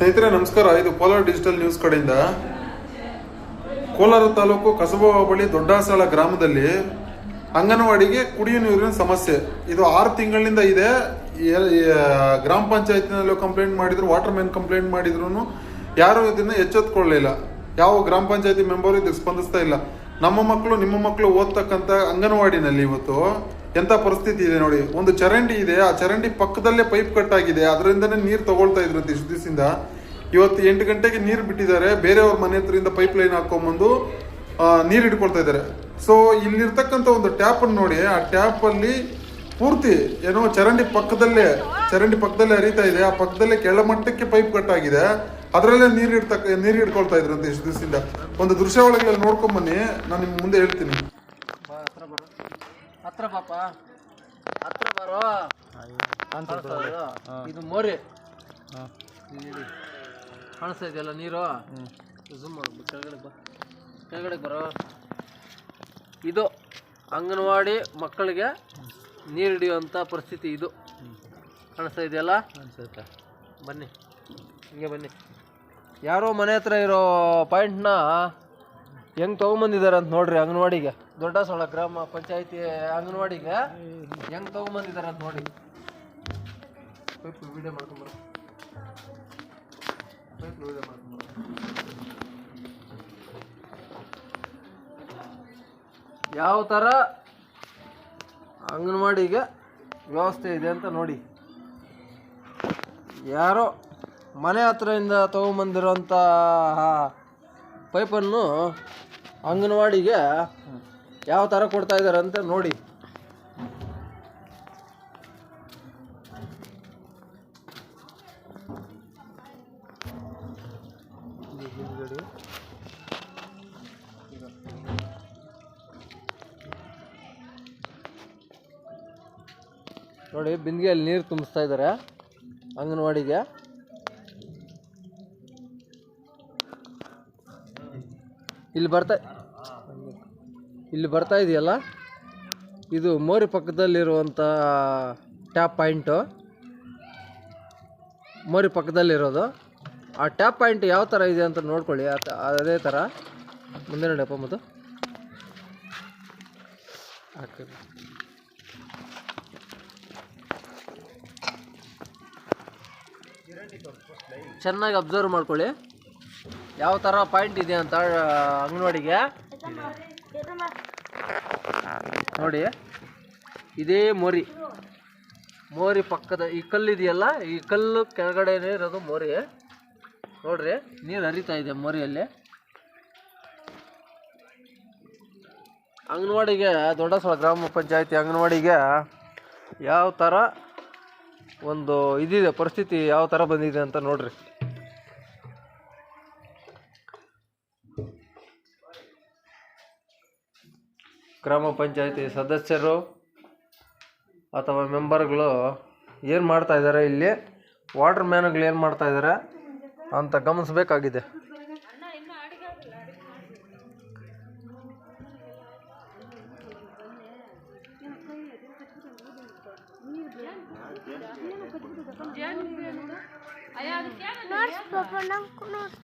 ಸ್ನೇಹಿತರೆ, ನಮಸ್ಕಾರ. ಇದು ಕೋಲಾರ ಡಿಜಿಟಲ್ ನ್ಯೂಸ್ ಕಡೆಯಿಂದ. ಕೋಲಾರ ತಾಲೂಕು ಕಸಬಾ ಬಳಿ ದೊಡ್ಡಾಸಳ ಗ್ರಾಮದಲ್ಲಿ ಅಂಗನವಾಡಿಗೆ ಕುಡಿಯುವ ನೀರಿನ ಸಮಸ್ಯೆ. ಇದು ಆರು ತಿಂಗಳಿಂದ ಇದೆ. ಗ್ರಾಮ ಪಂಚಾಯತ್ನಲ್ಲೂ ಕಂಪ್ಲೇಂಟ್ ಮಾಡಿದ್ರು ವಾಟರ್ ಮ್ಯಾನ್ ಕಂಪ್ಲೇಂಟ್ ಮಾಡಿದ್ರು ಯಾರು ಇದನ್ನ ಎಚ್ಚೆತ್ಕೊಳ್ಳಲಿಲ್ಲ. ಯಾವ ಗ್ರಾಮ ಪಂಚಾಯತಿ ಮೆಂಬರ್ ಇದಕ್ಕೆ ಸ್ಪಂದಿಸ್ತಾ ಇಲ್ಲ. ನಮ್ಮ ಮಕ್ಕಳು, ನಿಮ್ಮ ಮಕ್ಕಳು ಓದ್ತಕ್ಕಂಥ ಅಂಗನವಾಡಿನಲ್ಲಿ ಇವತ್ತು ಎಂತ ಪರಿಸ್ಥಿತಿ ಇದೆ ನೋಡಿ, ಒಂದು ಚರಂಡಿ ಇದೆ, ಆ ಚರಂಡಿ ಪಕ್ಕದಲ್ಲೇ ಪೈಪ್ ಕಟ್ ಆಗಿದೆ, ಅದರಿಂದನೇ ನೀರು ತಗೊಳ್ತಾ ಇದ್ರಂತೆ ಇಷ್ಟು ದಿವಸದಿಂದ ಇವತ್ತು ಎಂಟು ಗಂಟೆಗೆ ನೀರು ಬಿಟ್ಟಿದ್ದಾರೆ, ಬೇರೆಯವ್ರ ಮನೆ ಹತ್ರದಿಂದ ಪೈಪ್ ಲೈನ್ ಹಾಕೊಂಬಂದು ನೀರು ಹಿಡ್ಕೊಳ್ತಾ ಇದ್ದಾರೆ. ಸೊ ಇಲ್ಲಿರ್ತಕ್ಕಂಥ ಒಂದು ಟ್ಯಾಪ್ ಅನ್ನು ನೋಡಿ, ಆ ಟ್ಯಾಪ್ ಅಲ್ಲಿ ಪೂರ್ತಿ ಏನೋ ಚರಂಡಿ ಪಕ್ಕದಲ್ಲೇ ಚರಂಡಿ ಪಕ್ಕದಲ್ಲೇ ಹರಿತಾ ಇದೆ, ಆ ಪಕ್ಕದಲ್ಲೇ ಕೆಳಮಟ್ಟಕ್ಕೆ ಪೈಪ್ ಕಟ್ ಆಗಿದೆ, ಅದರಲ್ಲೇ ನೀರು ಇಡ್ತಕ್ಕ ನೀರು ಹಿಡ್ಕೊಳ್ತಾ ಇದ್ರಂತೆ ಇಷ್ಟು ದಿವಸದಿಂದ ಒಂದು ದೃಶ್ಯಾವಳಿಗಳಲ್ಲಿ ನೋಡ್ಕೊಂಬನ್ನಿ, ನಾನು ನಿಮ್ಮ ಮುಂದೆ ಹೇಳ್ತೀನಿ. ಹತ್ರ ಪಾಪ. ಹತ್ರ ಬರೋ. ಇದು ಮೋರಿ. ಕಾಣಿಸ್ತಾ ಇದೆಯಲ್ಲ ನೀರು? ಝೂಮ್ ಮಾಡು ಕೆಳಗಡೆ ಬಾ. ಕೆಳಗಡೆ ಬರೋ. ಇದು ಅಂಗನವಾಡಿ ಮಕ್ಕಳಿಗೆ ನೀರು ಹಿಡಿಯುವಂಥ ಪರಿಸ್ಥಿತಿ ಇದು. ಕಾಣಿಸ್ತಾ ಇದೆಯಲ್ಲ? ಬನ್ನಿ. ಹಿಂಗೆ ಬನ್ನಿ. ಯಾರೋ ಮನೆ ಹತ್ರ ಇರೋ ಪಾಯಿಂಟ್ನ ಹೆಂಗ್ ತಗೊಂಬಂದಿದ್ದಾರೆ ಅಂತ ನೋಡ್ರಿ ಅಂಗನವಾಡಿಗೆ. ದೊಡ್ಡ ಸೊಳ ಗ್ರಾಮ ಪಂಚಾಯತಿ ಅಂಗನವಾಡಿಗೆ. ಹೆಂಗ್ ತಗೊಂಬಂದಿದ್ದಾರೆ ಅಂತ ನೋಡಿ. ಯಾವ ಥರ ಅಂಗನವಾಡಿಗೆ ವ್ಯವಸ್ಥೆ ಇದೆ ಅಂತ ನೋಡಿ. ಯಾರೋ ಮನೆ ಹತ್ರದಿಂದ ತೊಗೊಂಬಂದಿರೋಂಥ ಪೈಪನ್ನು ಅಂಗನವಾಡಿಗೆ ಯಾವ ಥರ ಕೊಡ್ತಾ ಇದ್ದಾರೆ ಅಂತ ನೋಡಿ. ನೋಡಿ ಬಿಂದಿಗೆಯಲ್ಲಿ ನೀರು ತುಂಬಿಸ್ತಾ ಇದ್ದಾರೆ ಅಂಗನವಾಡಿಗೆ. ಇಲ್ಲಿ ಬರ್ತಾ ಇಲ್ಲಿ ಬರ್ತಾ ಇದೆಯಲ್ಲ? ಇದು ಮೋರಿ ಪಕ್ಕದಲ್ಲಿರುವಂಥ ಟ್ಯಾಪ್ ಪಾಯಿಂಟು ಮೋರಿ ಪಕ್ಕದಲ್ಲಿರೋದು. ಆ ಟ್ಯಾಪ್ ಪಾಯಿಂಟ್ ಯಾವ ಥರ ಇದೆ ಅಂತ ನೋಡ್ಕೊಳ್ಳಿ. ಅದೇ ಥರ ಮುಂದೆ ನೋಡಪ್ಪ ಮತ್ತು. ಚೆನ್ನಾಗಿ ಅಬ್ಸರ್ವ್ ಮಾಡ್ಕೊಳ್ಳಿ. ಯಾವ ಥರ ಪಾಯಿಂಟ್ ಇದೆ ಅಂತ ಅಂಗನವಾಡಿಗೆ? ನೋಡಿ, ಇದೇ ಮೋರಿ. ಮೋರಿ ಪಕ್ಕದ, ಈ ಕಲ್ಲು ಇದೆಯಲ್ಲ ಈ ಕಲ್ಲು ಕೆಳಗಡೆನೇ ಇರೋದು ಮೋರಿ. ನೋಡ್ರಿ, ನೀರು ಹರಿತಾ ಇದೆ ಮೋರಿಯಲ್ಲಿ. ಅಂಗನವಾಡಿಗೆ, ದೊಡ್ಡಸಳ ಗ್ರಾಮ ಪಂಚಾಯತಿ ಅಂಗನವಾಡಿಗೆ ಯಾವ ಥರ ಒಂದು ಇದಿದೆ, ಪರಿಸ್ಥಿತಿ ಯಾವ ಥರ ಬಂದಿದೆ ಅಂತ ನೋಡ್ರಿ. ಗ್ರಾಮ ಪಂಚಾಯಿತಿ ಸದಸ್ಯರು ಅಥವಾ ಮೆಂಬರ್ಗಳು ಏನು ಮಾಡ್ತಾ ಇದ್ದಾರೆ ಇಲ್ಲಿ? ವಾಟರ್ ಮ್ಯಾನ್ಗಳು ಏನು ಮಾಡ್ತಾ ಇದ್ದಾರೆ ಅಂತ ಗಮನಿಸಬೇಕಾಗಿದೆ.